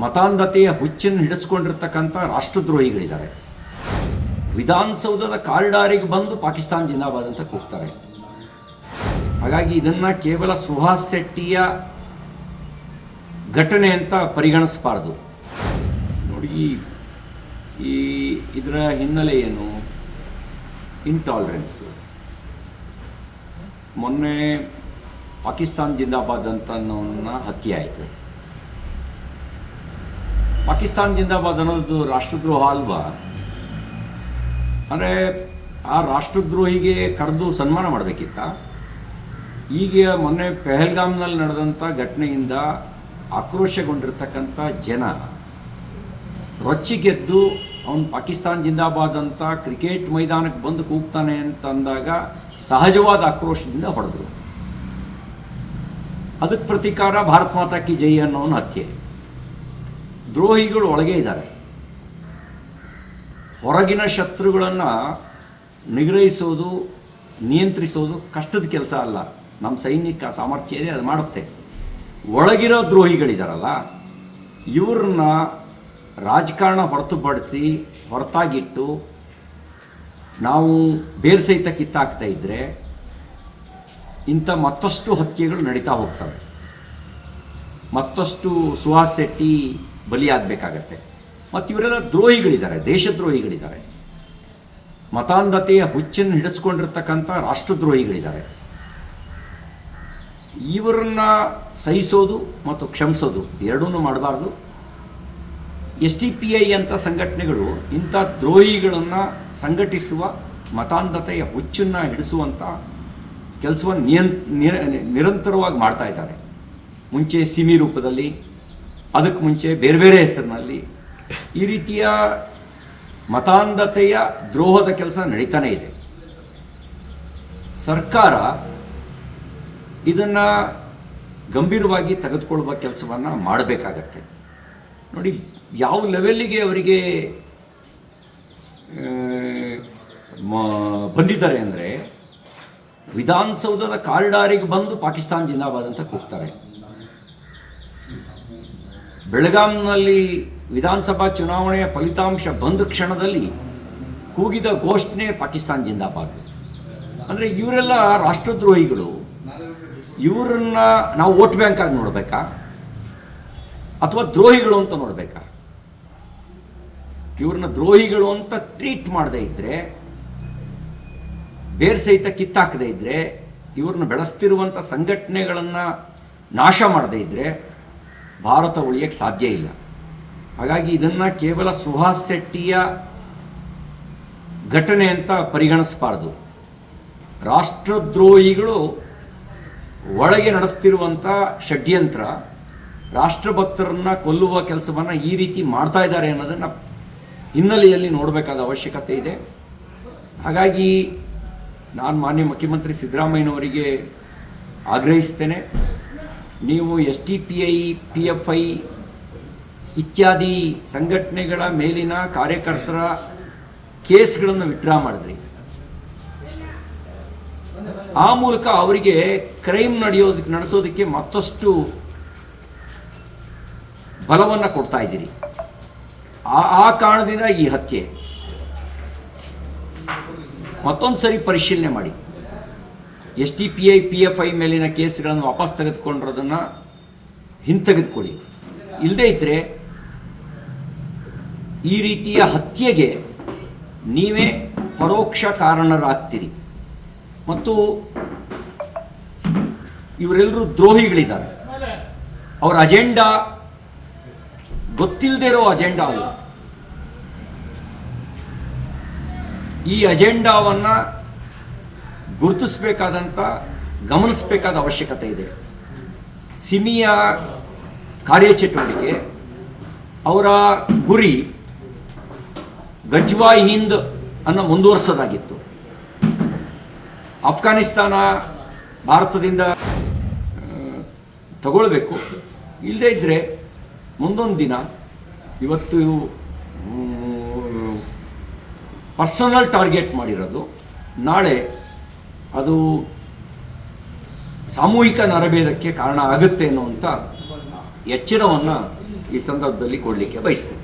ಮತಾಂಧತೆಯ ಹುಚ್ಚನ್ನು ಹಿಡಿಸ್ಕೊಂಡಿರ್ತಕ್ಕಂಥ ರಾಷ್ಟ್ರದ್ರೋಹಿಗಳಿದ್ದಾರೆ. ವಿಧಾನಸೌಧದ ಕಾರಿಡಾರಿಗೆ ಬಂದು ಪಾಕಿಸ್ತಾನ ಜಿಂದಾಬಾದ್ ಅಂತ ಕೂಗ್ತಾರೆ. ಹಾಗಾಗಿ ಇದನ್ನು ಕೇವಲ ಸುಹಾಸ್ ಶೆಟ್ಟಿಯ ಘಟನೆ ಅಂತ ಪರಿಗಣಿಸಬಾರ್ದು. ನೋಡಿ, ಈ- ಇದರ ಹಿನ್ನೆಲೆ ಏನು? ಇಂಟಾಲರೆನ್ಸ್ ಮೊನ್ನೆ ಪಾಕಿಸ್ತಾನ್ ಜಿಂದಾಬಾದ್ ಅಂತ ಅನ್ನೋನ್ನ ಹತ್ಯೆ ಆಯಿತು. ಪಾಕಿಸ್ತಾನ್ ಜಿಂದಾಬಾದ್ ಅನ್ನೋದು ರಾಷ್ಟ್ರದ್ರೋಹ ಅಲ್ವಾ? ಅಂದರೆ ಆ ರಾಷ್ಟ್ರದ್ರೋಹಿಗೆ ಕರೆದು ಸನ್ಮಾನ ಮಾಡಬೇಕಿತ್ತ? ಈಗ ಮೊನ್ನೆ ಪೆಹಲ್ಗಾಮ್ನಲ್ಲಿ ನಡೆದಂಥ ಘಟನೆಯಿಂದ ಆಕ್ರೋಶಗೊಂಡಿರ್ತಕ್ಕಂಥ ಜನ ರೊಚ್ಚಿಗೆದ್ದು ಅವನು ಪಾಕಿಸ್ತಾನ್ ಜಿಂದಾಬಾದ್ ಅಂತ ಕ್ರಿಕೆಟ್ ಮೈದಾನಕ್ಕೆ ಬಂದು ಕೂಗ್ತಾನೆ ಅಂತ ಅಂದಾಗ ಸಹಜವಾದ ಆಕ್ರೋಶದಿಂದ ಹೊಡೆದ್ರು. ಅದಕ್ಕೆ ಪ್ರತೀಕಾರ ಭಾರತ್ ಮಾತಾ ಕಿ ಜೈ ಅನ್ನೋನು ಹತ್ಯೆ. ದ್ರೋಹಿಗಳು ಒಳಗೆ ಇದ್ದಾರೆ. ಹೊರಗಿನ ಶತ್ರುಗಳನ್ನು ನಿಗ್ರಹಿಸೋದು, ನಿಯಂತ್ರಿಸೋದು ಕಷ್ಟದ ಕೆಲಸ ಅಲ್ಲ. ನಮ್ಮ ಸೈನಿಕ ಸಾಮರ್ಥ್ಯ ಅದು ಮಾಡುತ್ತೆ. ಒಳಗಿರೋ ದ್ರೋಹಿಗಳಿದಾರಲ್ಲ, ಇವ್ರನ್ನ ರಾಜಕಾರಣ ಹೊರತುಪಡಿಸಿ ಹೊರತಾಗಿಟ್ಟು ನಾವು ಬೇರೆ ಸಹಿತ ಕಿತ್ತಾಕ್ತಾ ಇದ್ದರೆ ಇಂಥ ಮತ್ತಷ್ಟು ಹತ್ಯೆಗಳು ನಡೀತಾ ಹೋಗ್ತವೆ. ಮತ್ತಷ್ಟು ಸುಹಾಸ್ ಶೆಟ್ಟಿ ಬಲಿಯಾಗಬೇಕಾಗತ್ತೆ. ಮತ್ತು ಇವರೆಲ್ಲ ದ್ರೋಹಿಗಳಿದ್ದಾರೆ, ದೇಶದ್ರೋಹಿಗಳಿದ್ದಾರೆ. ಮತಾಂಧತೆಯ ಹುಚ್ಚನ್ನು ಹಿಡಿಸ್ಕೊಂಡಿರ್ತಕ್ಕಂಥ ರಾಷ್ಟ್ರದ್ರೋಹಿಗಳಿದ್ದಾರೆ. ಇವರನ್ನ ಸಹಿಸೋದು ಮತ್ತು ಕ್ಷಮಿಸೋದು ಎರಡೂ ಮಾಡಬಾರ್ದು. ಎಸ್ ಟಿ ಪಿ ಐ ಅಂತ ಸಂಘಟನೆಗಳು ಇಂಥ ದ್ರೋಹಿಗಳನ್ನು ಸಂಘಟಿಸುವ, ಮತಾಂಧತೆಯ ಹುಚ್ಚನ್ನು ಹಿಡಿಸುವಂಥ ಕೆಲಸವನ್ನು ನಿರಂತರವಾಗಿ ಮಾಡ್ತಾ ಇದ್ದಾರೆ. ಮುಂಚೆ ಸಿಮಿ ರೂಪದಲ್ಲಿ ಅದಕ್ಕೆ ಮುಂಚೆ ಬೇರೆ ಬೇರೆ ಹೆಸರಿನಲ್ಲಿ ಈ ರೀತಿಯ ಮತಾಂಧತೆಯ ದ್ರೋಹದ ಕೆಲಸ ನಡೀತಾನೇ ಇದೆ. ಸರ್ಕಾರ ಇದನ್ನು ಗಂಭೀರವಾಗಿ ತೆಗೆದುಕೊಳ್ಳುವ ಕೆಲಸವನ್ನು ಮಾಡಬೇಕಾಗತ್ತೆ. ನೋಡಿ, ಯಾವ ಲೆವೆಲ್ಲಿಗೆ ಅವರಿಗೆ ಬಂದಿದ್ದಾರೆ ಅಂದರೆ ವಿಧಾನಸೌಧದ ಕಾರಿಡಾರಿಗೆ ಬಂದು ಪಾಕಿಸ್ತಾನ ಜಿಂದಾಬಾದ್ ಅಂತ ಕೂಗ್ತಾರೆ. ಬೆಳಗಾಂನಲ್ಲಿ ವಿಧಾನಸಭಾ ಚುನಾವಣೆಯ ಫಲಿತಾಂಶ ಬಂದ ಕ್ಷಣದಲ್ಲಿ ಕೂಗಿದ ಘೋಷಣೆ ಪಾಕಿಸ್ತಾನ್ ಜಿಂದಾಬಾದ್. ಅಂದರೆ ಇವರೆಲ್ಲ ರಾಷ್ಟ್ರದ್ರೋಹಿಗಳು. ಇವರನ್ನ ನಾವು ವೋಟ್ ಬ್ಯಾಂಕ್ ಆಗಿ ನೋಡಬೇಕಾ? ಅಥವಾ ದ್ರೋಹಿಗಳು ಅಂತ ನೋಡಬೇಕಾ? ಇವ್ರನ್ನ ದ್ರೋಹಿಗಳು ಅಂತ ಟ್ರೀಟ್ ಮಾಡದೇ ಇದ್ದರೆ ಬೇರೆ ಸಹಿತ ಕಿತ್ತಾಕದೇ ಇದ್ದರೆ ಇವ್ರನ್ನ ಬೆಳೆಸ್ತಿರುವಂಥ ಸಂಘಟನೆಗಳನ್ನು ನಾಶ ಮಾಡದೇ ಇದ್ದರೆ ಭಾರತ ಉಳಿಯಕ್ಕೆ ಸಾಧ್ಯ ಇಲ್ಲ. ಹಾಗಾಗಿ ಇದನ್ನು ಕೇವಲ ಸುಹಾಸ್ ಶೆಟ್ಟಿಯ ಘಟನೆ ಅಂತ ಪರಿಗಣಿಸಬಾರ್ದು. ರಾಷ್ಟ್ರದ್ರೋಹಿಗಳು ಒಳಗೆ ನಡೆಸ್ತಿರುವಂಥ ಷಡ್ಯಂತ್ರ, ರಾಷ್ಟ್ರಭಕ್ತರನ್ನು ಕೊಲ್ಲುವ ಕೆಲಸವನ್ನು ಈ ರೀತಿ ಮಾಡ್ತಾ ಇದ್ದಾರೆ ಅನ್ನೋದನ್ನು ಹಿನ್ನೆಲೆಯಲ್ಲಿ ನೋಡಬೇಕಾದ ಅವಶ್ಯಕತೆ ಇದೆ. ಹಾಗಾಗಿ ನಾನು ಮಾನ್ಯ ಮುಖ್ಯಮಂತ್ರಿ ಸಿದ್ದರಾಮಯ್ಯನವರಿಗೆ ಆಗ್ರಹಿಸ್ತೇನೆ. ನೀವು S T P I, P F I ಇತ್ಯಾದಿ ಸಂಘಟನೆಗಳ ಮೇಲಿನ ಕಾರ್ಯಕರ್ತರ ಕೇಸ್ಗಳನ್ನು ವಿಡ್ರಾ ಮಾಡಿದ್ರಿ. ಆ ಮೂಲಕ ಅವರಿಗೆ ಕ್ರೈಮ್ ನಡೆಯೋದಕ್ಕೆ ನಡೆಸೋದಕ್ಕೆ ಮತ್ತಷ್ಟು ಬಲವನ್ನು ಕೊಡ್ತಾ ಇದ್ದೀರಿ. ಆ ಆ ಕಾರಣದಿಂದ ಈ ಹತ್ಯೆ. ಮತ್ತೊಂದು ಸರಿ ಪರಿಶೀಲನೆ ಮಾಡಿ. S T P I, P F I ಮೇಲಿನ ಕೇಸ್ಗಳನ್ನು ವಾಪಸ್ ತೆಗೆದುಕೊಂಡಿರೋದನ್ನು ಹಿಂತೆಗೆದುಕೊಳ್ಳಿ. ಇಲ್ಲದೇ ಇದ್ದರೆ ಈ ರೀತಿಯ ಹತ್ಯೆಗೆ ನೀವೇ ಪರೋಕ್ಷ ಕಾರಣರಾಗ್ತೀರಿ. ಮತ್ತು ಇವರೆಲ್ಲರೂ ದ್ರೋಹಿಗಳಿದ್ದಾರೆ. ಅವರ ಅಜೆಂಡಾ ಗೊತ್ತಿಲ್ಲದೆ ಇರೋ ಅಜೆಂಡಾ ಅಲ್ಲ. ಈ ಅಜೆಂಡಾವನ್ನು ಗುರುತಿಸಬೇಕಾದಂಥ ಗಮನಿಸಬೇಕಾದ ಅವಶ್ಯಕತೆ ಇದೆ. ಸಿಮಿಯ ಕಾರ್ಯಚಟುವಟಿಕೆ, ಅವರ ಗುರಿ ಗಜ್ವಾಯ್ ಹಿಂದ್ ಅನ್ನು ಮುಂದುವರಿಸೋದಾಗಿತ್ತು. ಅಫ್ಘಾನಿಸ್ತಾನ ಭಾರತದಿಂದ, ತಗೊಳ್ಬೇಕು. ಇಲ್ಲದೇ ಇದ್ದರೆ ಮುಂದೊಂದು ದಿನ ಇವತ್ತು ಪರ್ಸನಲ್ ಟಾರ್ಗೆಟ್ ಮಾಡಿರೋದು. ನಾಳೆ ಅದು ಸಾಮೂಹಿಕ ನರಭೇದಕ್ಕೆ ಕಾರಣ ಆಗುತ್ತೆ ಅನ್ನುವಂಥ ಎಚ್ಚರವನ್ನು ಈ ಸಂದರ್ಭದಲ್ಲಿ ಕೊಡಲಿಕ್ಕೆ ಬಯಸ್ತೇನೆ.